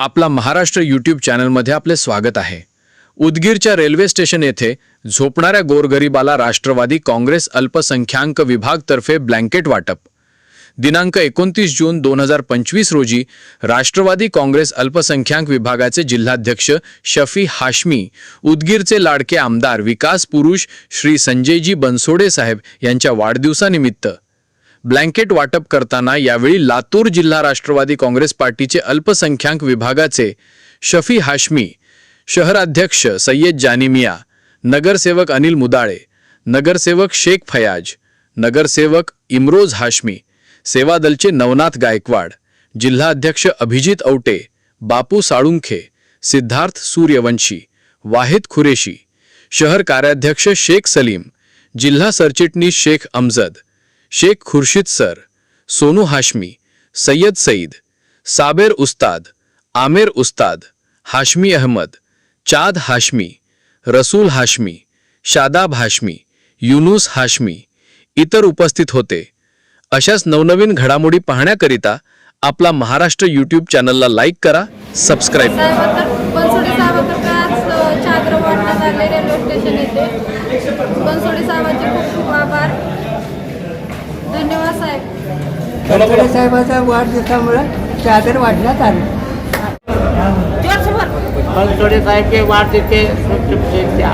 आपला महाराष्ट्र यूट्यूब चॅनलमध्ये आपले स्वागत आहे. उदगीरच्या रेल्वे स्टेशन येथे झोपणाऱ्या गोरगरिबाला राष्ट्रवादी काँग्रेस अल्पसंख्याक विभागतर्फे ब्लँकेट वाटप. दिनांक एकोणतीस जून दोन हजार पंचवीस रोजी राष्ट्रवादी काँग्रेस अल्पसंख्याक विभागाचे जिल्हाध्यक्ष शफी हाशमी उदगीरचे लाडके आमदार विकास पुरुष श्री संजयजी बनसोडे साहेब यांच्या वाढदिवसानिमित्त ब्लँकेट वाटप करताना यावेळी लातूर जिल्हा राष्ट्रवादी काँग्रेस पार्टीचे अल्पसंख्याक विभागाचे शफी हाशमी शहराध्यक्ष सय्यद जानिमिया नगरसेवक अनिल मुदाळे नगरसेवक शेख फयाज नगरसेवक इम्रोज हाशमी सेवादलचे नवनाथ गायकवाड जिल्हाध्यक्ष अभिजित औटे बापू साळुंखे सिद्धार्थ सूर्यवंशी वाहिद खुरेशी शहर कार्याध्यक्ष शेख सलीम जिल्हा सरचिटणीस शेख अमजद शेख खुर्शीद सर सोनू हाशमी सय्यद सईद साबेर उस्ताद आमेर उस्ताद हाशमी अहमद चाद हाशमी रसूल हाशमी शादाब हाशमी युनुस हाशमी इतर उपस्थित होते. अशाच नवनवीन घडामोडी पाहण्याकरिता आपला महाराष्ट्र यूट्यूब चॅनलला लाईक करा सबस्क्राईब करा साहेबांतर बनसोडे साहेबांतर्फे आज चादर वाटण्यात आले रेल्वे स्टेशन येथे बनसोडे साहेबांचे खूप खूप आभार धन्यवाद साहेब बनसोडे साहेबाचा वाढदिवसामुळे चादर वाढण्यात आली. बनसोडे साहेबचे वाढदिवसाचे शुभेच्छा.